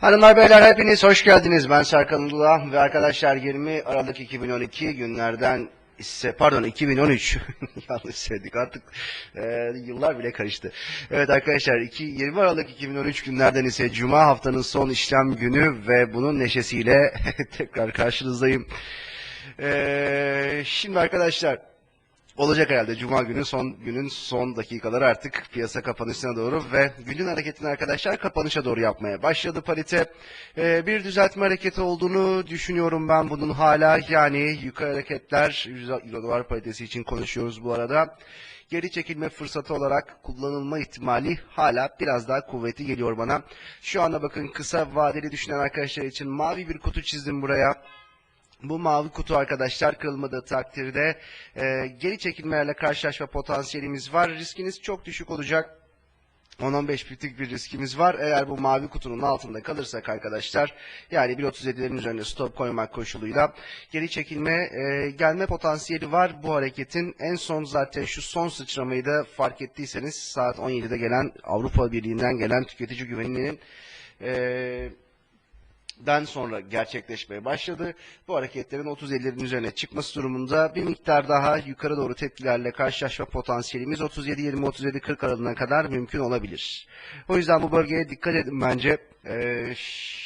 Hanımlar beyler hepiniz hoş geldiniz. Ben Serkan Uluğ ve arkadaşlar 20 Aralık 2012 günlerden ise pardon 2013 yanlış söyledik artık e, yıllar bile karıştı. Evet arkadaşlar 2, 20 Aralık 2013 günlerden ise Cuma haftanın son işlem günü ve bunun neşesiyle tekrar karşınızdayım. E, şimdi arkadaşlar olacak herhalde Cuma günü son günün son dakikaları artık piyasa kapanışına doğru ve günün hareketini arkadaşlar kapanışa doğru yapmaya başladı parite. Ee, bir düzeltme hareketi olduğunu düşünüyorum ben bunun hala yani yukarı hareketler Euro dolar paritesi için konuşuyoruz bu arada. Geri çekilme fırsatı olarak kullanılma ihtimali hala biraz daha kuvvetli geliyor bana. Şu anda bakın kısa vadeli düşünen arkadaşlar için mavi bir kutu çizdim buraya. Bu mavi kutu arkadaşlar kırılmadığı takdirde e, geri çekilmelerle karşılaşma potansiyelimiz var. Riskiniz çok düşük olacak. 10-15 bitlik bir riskimiz var. Eğer bu mavi kutunun altında kalırsak arkadaşlar yani 1.37'lerin üzerine stop koymak koşuluyla geri çekilme e, gelme potansiyeli var bu hareketin. En son zaten şu son sıçramayı da fark ettiyseniz saat 17'de gelen Avrupa Birliği'nden gelen tüketici güvenliğinin e, den sonra gerçekleşmeye başladı. Bu hareketlerin 30-50'lerin üzerine çıkması durumunda bir miktar daha yukarı doğru tepkilerle karşılaşma potansiyelimiz 37-20-37-40 aralığına kadar mümkün olabilir. O yüzden bu bölgeye dikkat edin bence. Ee,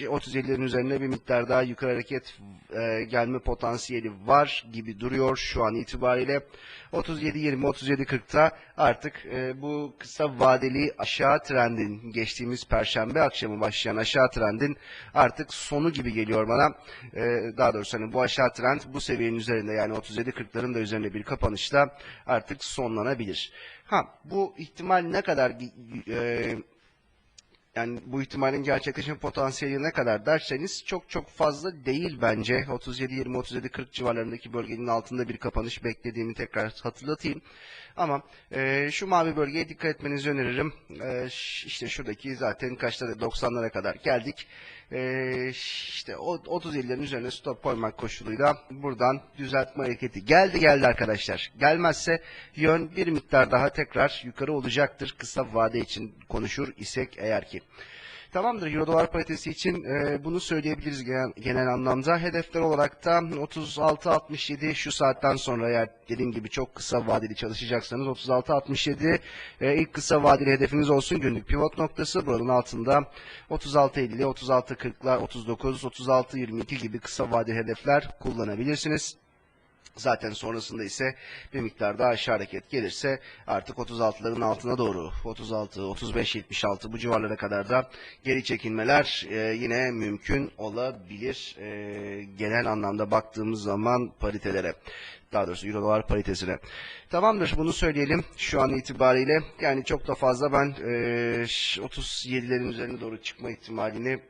30-50'lerin üzerine bir miktar daha yukarı hareket e, gelme potansiyeli var gibi duruyor şu an itibariyle. 37-20-37-40'ta artık e, bu kısa vadeli aşağı trendin geçtiğimiz perşembe akşamı başlayan aşağı trendin artık sonu gibi geliyor bana. E, daha doğrusu hani bu aşağı trend bu seviyenin üzerinde yani 37-40'ların da üzerinde bir kapanışta artık sonlanabilir. Ha bu ihtimal ne kadar e, yani bu ihtimalin gerçekleşme potansiyeli ne kadar derseniz çok çok fazla değil bence. 37-20-37-40 civarlarındaki bölgenin altında bir kapanış beklediğimi tekrar hatırlatayım. Ama e, şu mavi bölgeye dikkat etmenizi öneririm. E, işte şuradaki zaten kaçta 90'lara kadar geldik. E, işte 30-50'lerin üzerine stop koymak koşuluyla buradan düzeltme hareketi geldi geldi arkadaşlar. Gelmezse yön bir miktar daha tekrar yukarı olacaktır kısa vade için konuşur isek eğer ki. Tamamdır. Euro dolar paritesi için e, bunu söyleyebiliriz genel, genel anlamda. Hedefler olarak da 36.67 şu saatten sonra eğer dediğim gibi çok kısa vadeli çalışacaksanız 36.67 e, ilk kısa vadeli hedefiniz olsun. Günlük pivot noktası. Buranın altında 36.50, 36.40'lar, 39, 36.22 gibi kısa vadeli hedefler kullanabilirsiniz. Zaten sonrasında ise bir miktar daha aşağı hareket gelirse artık 36'ların altına doğru 36, 35, 76 bu civarlara kadar da geri çekilmeler e, yine mümkün olabilir. E, genel anlamda baktığımız zaman paritelere daha doğrusu Euro dolar paritesine. Tamamdır bunu söyleyelim şu an itibariyle. Yani çok da fazla ben e, 37'lerin üzerine doğru çıkma ihtimalini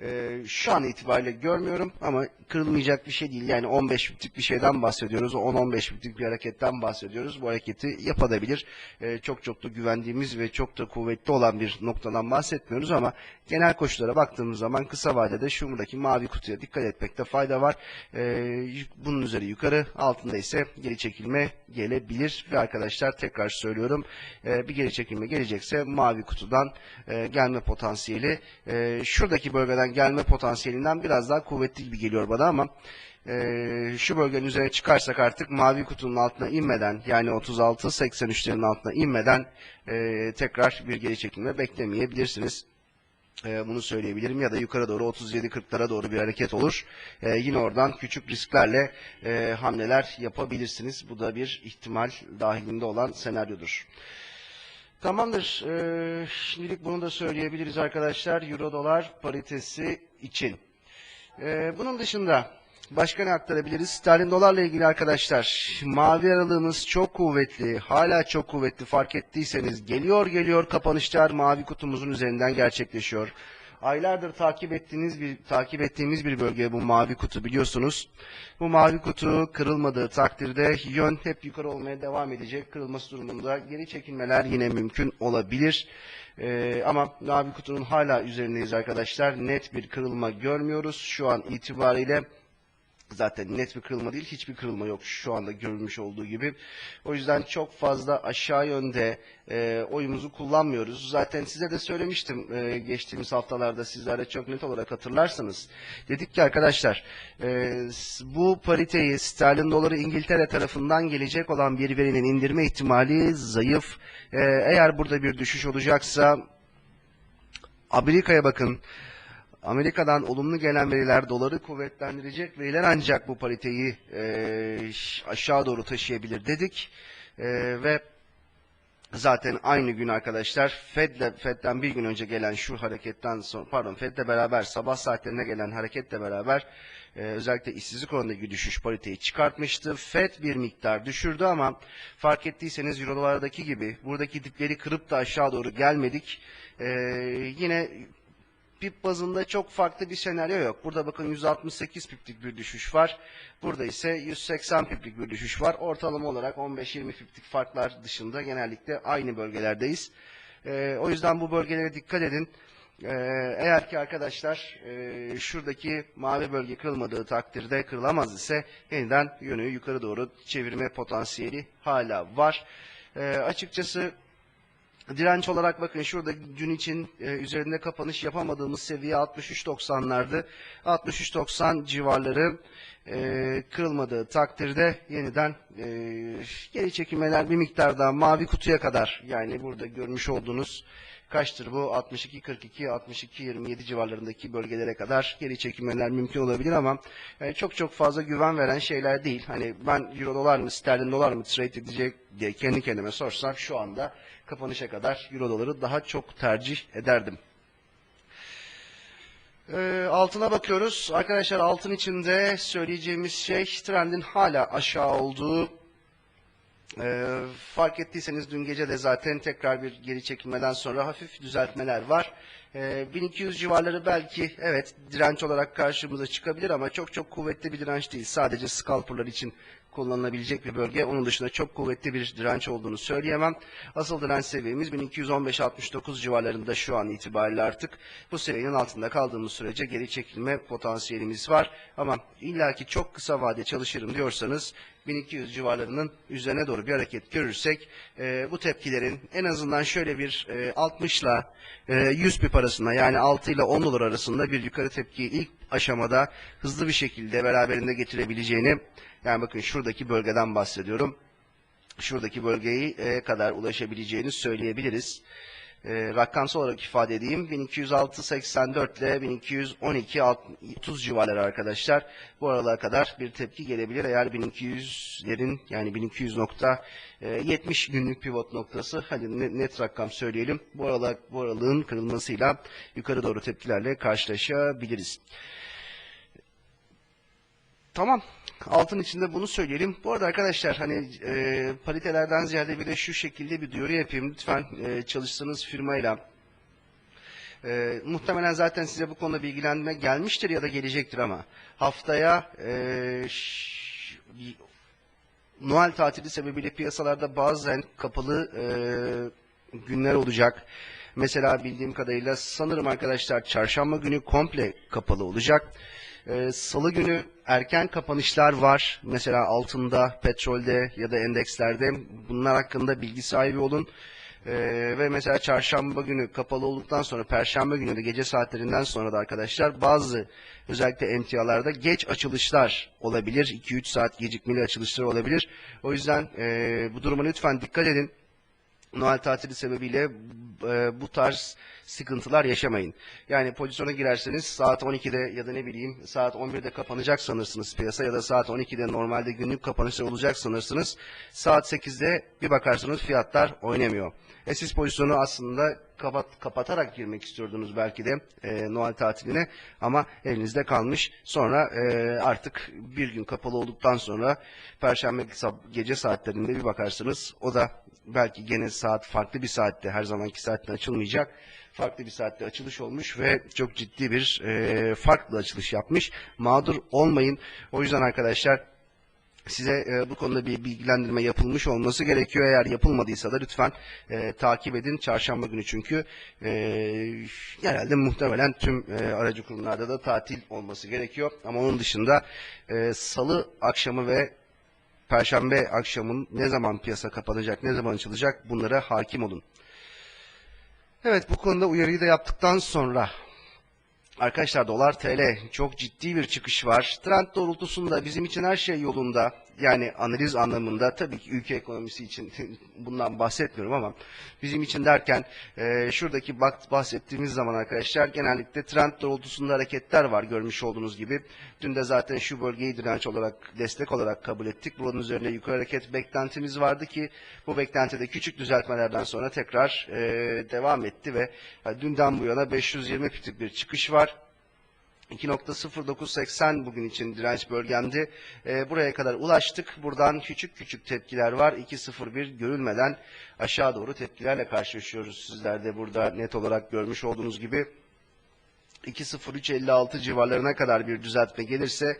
ee, şu an itibariyle görmüyorum ama kırılmayacak bir şey değil. Yani 15 bitlik bir şeyden bahsediyoruz. 10-15 bitlik bir hareketten bahsediyoruz. Bu hareketi yapabilir. Ee, çok çok da güvendiğimiz ve çok da kuvvetli olan bir noktadan bahsetmiyoruz ama genel koşullara baktığımız zaman kısa vadede şu buradaki mavi kutuya dikkat etmekte fayda var. Ee, bunun üzeri yukarı altında ise geri çekilme gelebilir ve arkadaşlar tekrar söylüyorum e, bir geri çekilme gelecekse mavi kutudan e, gelme potansiyeli e, şuradaki bölgeden gelme potansiyelinden biraz daha kuvvetli gibi geliyor bana ama e, şu bölgenin üzerine çıkarsak artık mavi kutunun altına inmeden yani 36-83'lerin altına inmeden e, tekrar bir geri çekilme beklemeyebilirsiniz. E, bunu söyleyebilirim ya da yukarı doğru 37-40'lara doğru bir hareket olur. E, yine oradan küçük risklerle e, hamleler yapabilirsiniz. Bu da bir ihtimal dahilinde olan senaryodur. Tamamdır. Ee, şimdilik bunu da söyleyebiliriz arkadaşlar. Euro dolar paritesi için. Ee, bunun dışında başka ne aktarabiliriz? Sterlin dolarla ilgili arkadaşlar. Mavi aralığımız çok kuvvetli. Hala çok kuvvetli fark ettiyseniz. Geliyor geliyor kapanışlar mavi kutumuzun üzerinden gerçekleşiyor. Aylardır takip ettiğiniz bir takip ettiğimiz bir bölge bu mavi kutu biliyorsunuz. Bu mavi kutu kırılmadığı takdirde yön hep yukarı olmaya devam edecek. Kırılması durumunda geri çekilmeler yine mümkün olabilir. Ee, ama mavi kutunun hala üzerindeyiz arkadaşlar. Net bir kırılma görmüyoruz şu an itibariyle. Zaten net bir kırılma değil, hiçbir kırılma yok şu anda görülmüş olduğu gibi. O yüzden çok fazla aşağı yönde e, oyumuzu kullanmıyoruz. Zaten size de söylemiştim e, geçtiğimiz haftalarda sizler de çok net olarak hatırlarsanız. Dedik ki arkadaşlar e, bu pariteyi sterlin doları İngiltere tarafından gelecek olan bir verinin indirme ihtimali zayıf. E, eğer burada bir düşüş olacaksa Amerika'ya bakın. Amerika'dan olumlu gelen veriler doları kuvvetlendirecek veriler ancak bu pariteyi e, aşağı doğru taşıyabilir dedik. E, ve zaten aynı gün arkadaşlar Fed'le Fed'den bir gün önce gelen şu hareketten sonra pardon Fed'le beraber sabah saatlerine gelen hareketle beraber e, özellikle işsizlik oranındaki düşüş pariteyi çıkartmıştı. Fed bir miktar düşürdü ama fark ettiyseniz Euro dolardaki gibi buradaki dipleri kırıp da aşağı doğru gelmedik. E, yine pip bazında çok farklı bir senaryo yok. Burada bakın 168 piplik bir düşüş var. Burada ise 180 piplik bir düşüş var. Ortalama olarak 15-20 piplik farklar dışında genellikle aynı bölgelerdeyiz. Ee, o yüzden bu bölgelere dikkat edin. Ee, eğer ki arkadaşlar e, şuradaki mavi bölge kırılmadığı takdirde kırılamaz ise yeniden yönü yukarı doğru çevirme potansiyeli hala var. Ee, açıkçası Direnç olarak bakın şurada dün için e, üzerinde kapanış yapamadığımız seviye 63.90'lardı. 63.90 civarları e, kırılmadığı takdirde yeniden e, geri çekilmeler bir miktar daha mavi kutuya kadar yani burada görmüş olduğunuz kaçtır bu 62-42 62-27 civarlarındaki bölgelere kadar geri çekilmeler mümkün olabilir ama yani çok çok fazla güven veren şeyler değil. Hani ben euro dolar mı sterlin dolar mı trade edecek diye kendi kendime sorsam şu anda kapanışa kadar euro doları daha çok tercih ederdim. Ee, altına bakıyoruz. Arkadaşlar altın içinde söyleyeceğimiz şey trendin hala aşağı olduğu ee, fark ettiyseniz dün gece de zaten tekrar bir geri çekilmeden sonra hafif düzeltmeler var. Ee, 1200 civarları belki evet direnç olarak karşımıza çıkabilir ama çok çok kuvvetli bir direnç değil. Sadece scalperlar için kullanılabilecek bir bölge. Onun dışında çok kuvvetli bir direnç olduğunu söyleyemem. Asıl direnç seviyemiz 1215-69 civarlarında şu an itibariyle artık. Bu seviyenin altında kaldığımız sürece geri çekilme potansiyelimiz var. Ama illaki çok kısa vade çalışırım diyorsanız 1200 civarlarının üzerine doğru bir hareket görürsek e, bu tepkilerin en azından şöyle bir e, 60 ile e, 100 pip arasında yani 6 ile 10 dolar arasında bir yukarı tepkiyi ilk aşamada hızlı bir şekilde beraberinde getirebileceğini yani bakın şuradaki bölgeden bahsediyorum. Şuradaki bölgeyi e, kadar ulaşabileceğini söyleyebiliriz. E, rakamsal olarak ifade edeyim. 1206.84 ile 1212.30 civarları arkadaşlar. Bu aralığa kadar bir tepki gelebilir. Eğer 1200'lerin yani 1200.70 günlük pivot noktası hadi ne- net rakam söyleyelim. Bu aralık bu aralığın kırılmasıyla yukarı doğru tepkilerle karşılaşabiliriz. Tamam. Altın içinde bunu söyleyelim. Bu arada arkadaşlar hani e, paritelerden ziyade bir de şu şekilde bir duyuru yapayım. Lütfen e, çalıştığınız firmayla e, muhtemelen zaten size bu konuda bilgilendirme gelmiştir ya da gelecektir ama haftaya e, Noel tatili sebebiyle piyasalarda bazen kapalı e, günler olacak. Mesela bildiğim kadarıyla sanırım arkadaşlar çarşamba günü komple kapalı olacak. Ee, Salı günü erken kapanışlar var. Mesela altında, petrolde ya da endekslerde. Bunlar hakkında bilgi sahibi olun. Ee, ve mesela çarşamba günü kapalı olduktan sonra perşembe günü de gece saatlerinden sonra da arkadaşlar bazı özellikle emtialarda geç açılışlar olabilir. 2-3 saat gecikmeli açılışlar olabilir. O yüzden e, bu duruma lütfen dikkat edin. Noel tatili sebebiyle e, bu tarz sıkıntılar yaşamayın. Yani pozisyona girerseniz saat 12'de ya da ne bileyim saat 11'de kapanacak sanırsınız piyasa ya da saat 12'de normalde günlük kapanışlar olacak sanırsınız. Saat 8'de bir bakarsınız fiyatlar oynamıyor. E siz pozisyonu aslında kapat, kapatarak girmek istiyordunuz belki de e, Noel tatiline ama elinizde kalmış. Sonra e, artık bir gün kapalı olduktan sonra Perşembe gece saatlerinde bir bakarsınız o da belki gene saat farklı bir saatte her zamanki saatte açılmayacak. Farklı bir saatte açılış olmuş ve çok ciddi bir e, farklı açılış yapmış. Mağdur olmayın. O yüzden arkadaşlar size e, bu konuda bir bilgilendirme yapılmış olması gerekiyor. Eğer yapılmadıysa da lütfen e, takip edin. Çarşamba günü çünkü e, genelde muhtemelen tüm e, aracı kurumlarda da tatil olması gerekiyor. Ama onun dışında e, salı akşamı ve perşembe akşamın ne zaman piyasa kapanacak, ne zaman açılacak bunlara hakim olun. Evet bu konuda uyarıyı da yaptıktan sonra Arkadaşlar dolar TL çok ciddi bir çıkış var. Trend doğrultusunda bizim için her şey yolunda. Yani analiz anlamında tabii ki ülke ekonomisi için bundan bahsetmiyorum ama bizim için derken e, şuradaki bahsettiğimiz zaman arkadaşlar genellikle trend doğrultusunda hareketler var görmüş olduğunuz gibi. Dün de zaten şu bölgeyi direnç olarak destek olarak kabul ettik. Bunun üzerine yukarı hareket beklentimiz vardı ki bu beklentide küçük düzeltmelerden sonra tekrar e, devam etti ve e, dünden bu yana 520 piplik bir çıkış var. 2.0980 bugün için direnç bölgemdi. E, buraya kadar ulaştık. Buradan küçük küçük tepkiler var. 2.01 görülmeden aşağı doğru tepkilerle karşılaşıyoruz. Sizler de burada net olarak görmüş olduğunuz gibi. 2.0356 civarlarına kadar bir düzeltme gelirse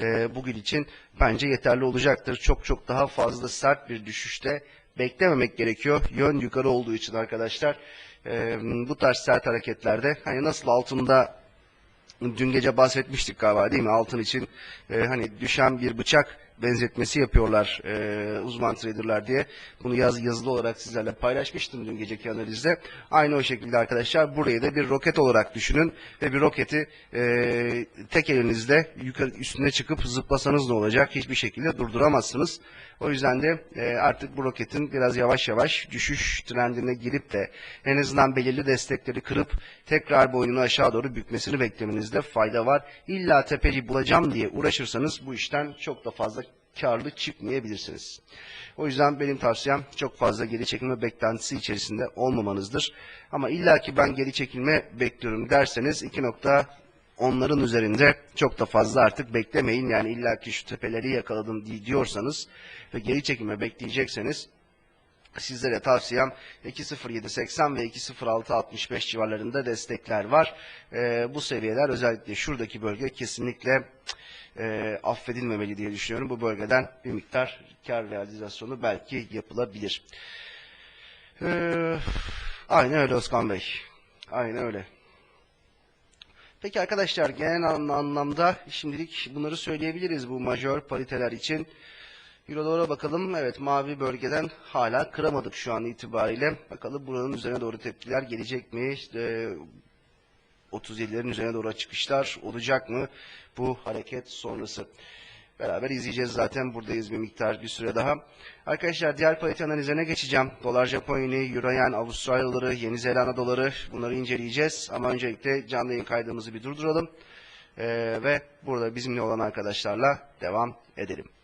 e, bugün için bence yeterli olacaktır. Çok çok daha fazla sert bir düşüşte beklememek gerekiyor. Yön yukarı olduğu için arkadaşlar. E, bu tarz sert hareketlerde hani nasıl altında dün gece bahsetmiştik galiba değil mi? Altın için e, hani düşen bir bıçak benzetmesi yapıyorlar e, uzman traderlar diye. Bunu yaz, yazılı olarak sizlerle paylaşmıştım dün geceki analizde. Aynı o şekilde arkadaşlar burayı da bir roket olarak düşünün ve bir roketi e, tek elinizle yukarı üstüne çıkıp zıplasanız ne olacak? Hiçbir şekilde durduramazsınız. O yüzden de e, artık bu roketin biraz yavaş yavaş düşüş trendine girip de en azından belirli destekleri kırıp tekrar boynunu aşağı doğru bükmesini beklemenizde fayda var. İlla tepeci bulacağım diye uğraşırsanız bu işten çok da fazla karlı çıkmayabilirsiniz. O yüzden benim tavsiyem çok fazla geri çekilme beklentisi içerisinde olmamanızdır. Ama illaki ben geri çekilme bekliyorum derseniz 2 nokta onların üzerinde çok da fazla artık beklemeyin. Yani illaki şu tepeleri yakaladım di- diyorsanız ve geri çekilme bekleyecekseniz sizlere tavsiyem 2.0780 ve 2.0665 civarlarında destekler var. Ee, bu seviyeler özellikle şuradaki bölge kesinlikle e, affedilmemeli diye düşünüyorum. Bu bölgeden bir miktar kar realizasyonu belki yapılabilir. Ee, aynen öyle Özkan Bey. Aynen öyle. Peki arkadaşlar genel anla- anlamda şimdilik bunları söyleyebiliriz bu majör pariteler için. Euro dolara bakalım. Evet mavi bölgeden hala kıramadık şu an itibariyle. Bakalım buranın üzerine doğru tepkiler gelecek mi? İşte 37'lerin üzerine doğru çıkışlar olacak mı bu hareket sonrası? Beraber izleyeceğiz zaten buradayız bir miktar bir süre daha. Arkadaşlar diğer parite analizine geçeceğim. Dolar Japon yeni, Euro yen, Avustralya Yeni Zelanda doları bunları inceleyeceğiz. Ama öncelikle canlı yayın kaydımızı bir durduralım. Ee, ve burada bizimle olan arkadaşlarla devam edelim.